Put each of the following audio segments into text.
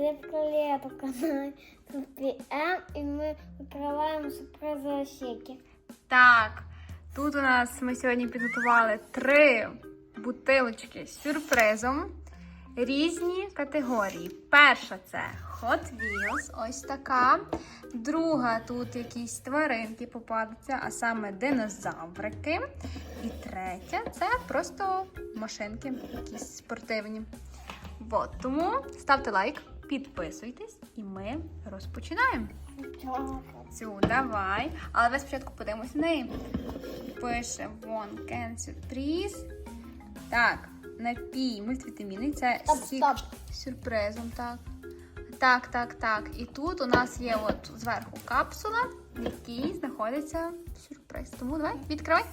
Це в каналі М і ми відкриваємо сюрпризи Шеки. Так, тут у нас ми сьогодні підготували три бутилочки з сюрпризом. Різні категорії. Перша це Hot Wheels, ось така. Друга тут якісь тваринки попадуться, а саме динозаврики. І третя це просто машинки, якісь спортивні. Вот, тому ставте лайк, підписуйтесь, і ми розпочинаємо. Цю давай. Але ви спочатку подивимося на неї. Пише вон кен сюрприз. Так, напій мультивітаміни. Це Стоп, сік стоп. з сюрпризом. Так. Так, так, так. І тут у нас є от зверху капсула, в якій знаходиться сюрприз. Тому давай, відкривай.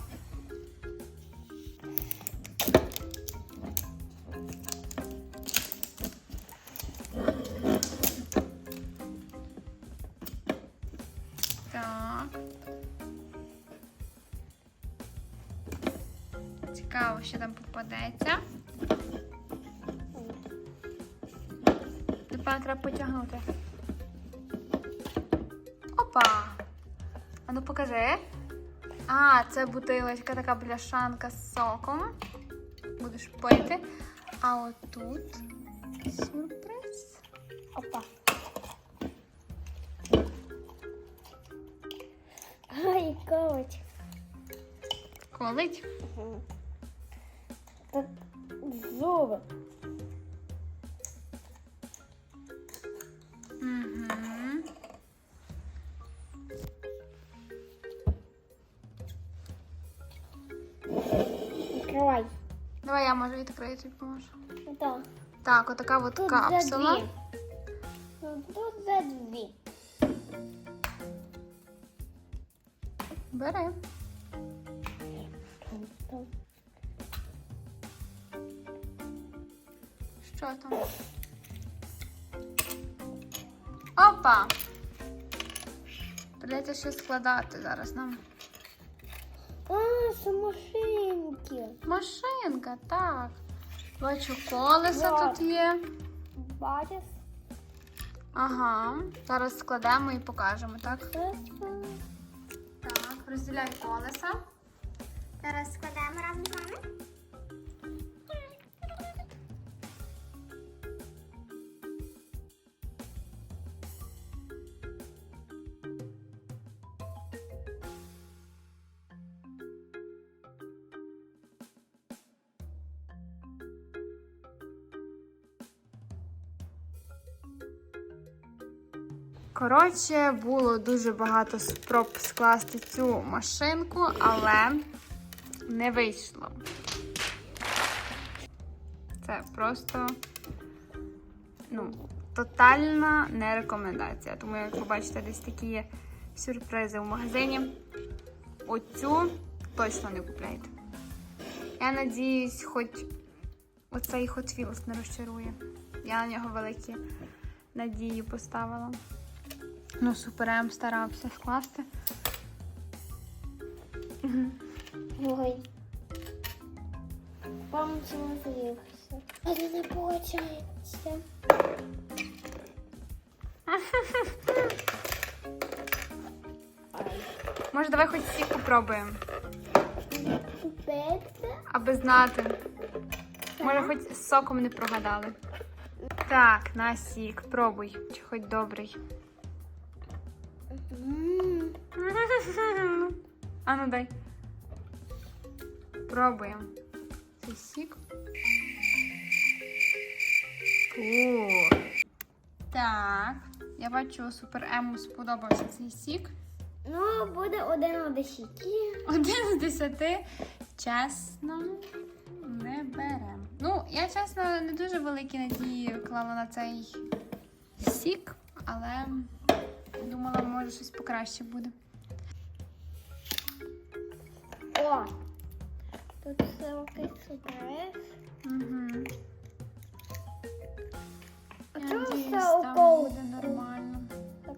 Цікаво, що там попадеться. Тепер треба потягнути. Опа! А ну покажи. А, це бутилочка, така бляшанка з соком. Будеш пити. А отут сюрприз. Опа. Ай, колоть. Колить. Тут зуби. Угу. Відкривай. Давай я можу відкрити, тобі поможу. Так. Так, отака от Тут капсула. за дві. Тут за дві. Бери. Що там? Опа! Придеться щось складати зараз нам. А, це машинки. Машинка, так. Бачу, колеса Вот. тут є. Бачиш? Ага. Зараз складемо і покажемо, так? Так, розділяй колеса. Зараз складаємо разом з вами. Коротше, було дуже багато спроб скласти цю машинку, але не вийшло. Це просто ну, тотальна не рекомендація. Тому, як побачите, десь такі сюрпризи в магазині. Оцю точно не купляйте. Я надіюсь, хоч оцей Hot Wheels не розчарує. Я на нього великі надії поставила. Ну, суперем старався скласти. Ой. Вам злився. Але не виходить. Може, давай хоч сік попробуємо, аби знати. Може, хоч з соком не прогадали. Так, на сік, пробуй, чи хоч добрий. А ну дай. Пробуємо. Це сік. Фу. Так. Я бачу, супер Ему сподобався цей сік. Ну, буде один у десяті. Один з десяти. Чесно, не беремо. Ну, я чесно не дуже великі надії клала на цей сік, але думала, може щось покраще буде. О! Тут якийсь сюрприз. Угу. А чому все там укол? буде нормально. Так.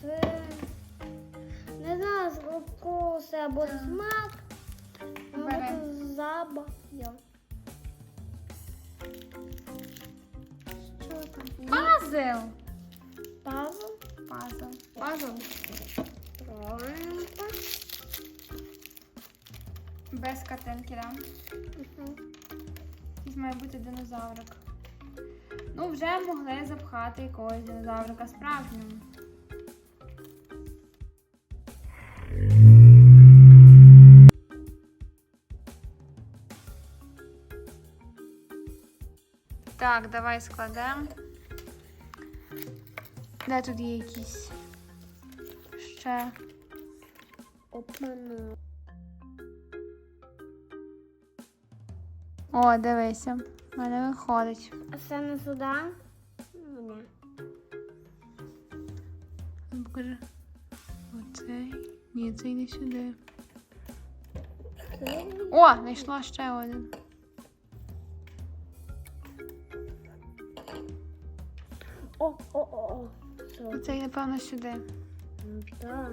Це... Не знаю, вкус або смак. Або запах. Що Пазл. Пазл. Пазл. Пазл. Правильно. Без картинки, да? Мгм. Якийсь має бути динозаврик. Ну, вже могли запхати якогось динозаврика справжнього. Так, давай складемо. Де тут є якісь ще? Обманув. О, дивися. В мене виходить. А це не сюди? Ні. Покажи. Оцей. Ні, цей не сюди. О, знайшла ще один. О, о, о, о. Оцей, напевно, сюди. Ну, так.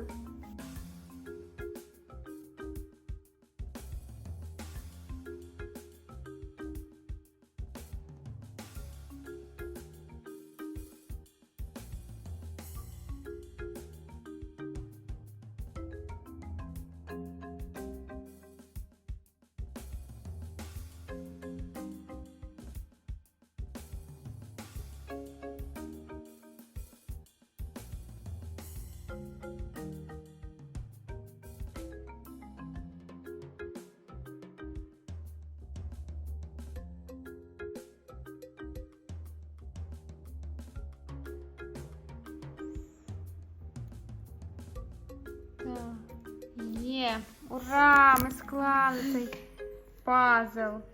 Є. Ура! Ми склали цей пазл.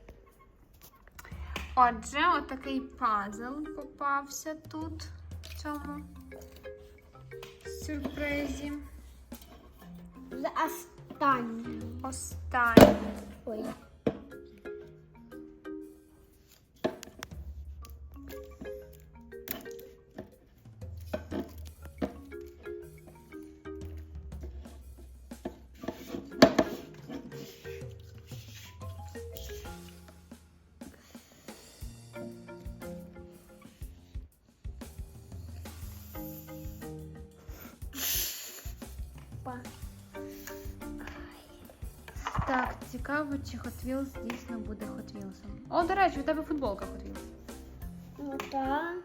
Отже, отакий пазл попався тут, в цьому сюрпризі. Останній. Останній. Ой. Так, цікаво, чи Hot Wheels дійсно буде Hot Wheels. О, до речі, у тебе футболка Hot Wheels. Ну так.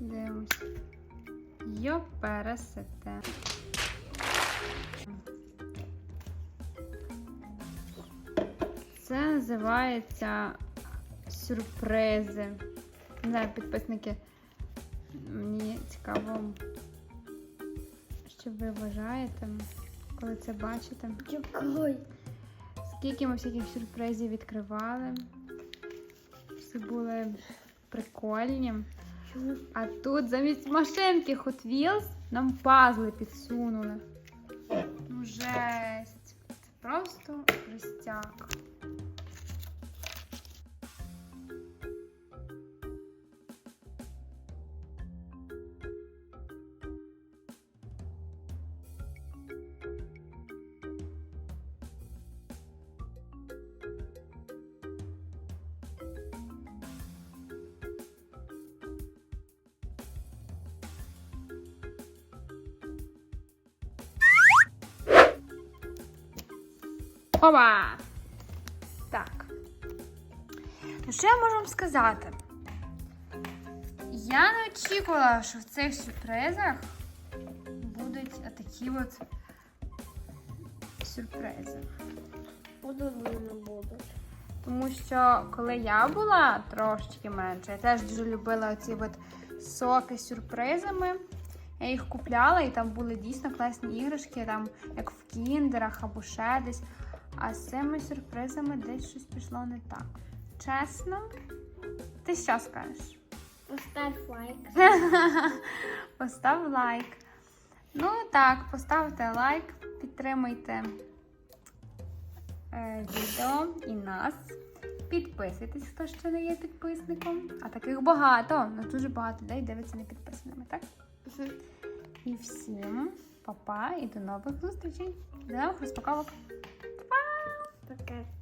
Дивимось. Йо пересете. Це називається сюрпризи. Не знаю, підписники. Цікаво, що ви вважаєте, коли це бачите. Дякую. Скільки ми всяких сюрпризів відкривали. Всі були прикольні. А тут замість машинки Hot Wheels нам пазли підсунули. Ну, жесть. Це просто жестяк. Опа! Так. Ну, що я можу вам сказати? Я не очікувала, що в цих сюрпризах будуть такі от сюрпризи. Буду не буду. Тому що коли я була трошечки менше, я теж дуже любила ці от соки з сюрпризами. Я їх купляла, і там були дійсно класні іграшки, там як в кіндерах або ще десь. А з цими сюрпризами десь щось пішло не так. Чесно, ти що скажеш? Поставь лайк. Постав лайк. Ну так, поставте лайк, підтримуйте е, відео і нас. Підписуйтесь, хто ще не є підписником. А таких багато. Ну дуже багато людей дивиться не підписаними, так? І всім па-па і до нових зустрічей. До нових розпаковок. Пока.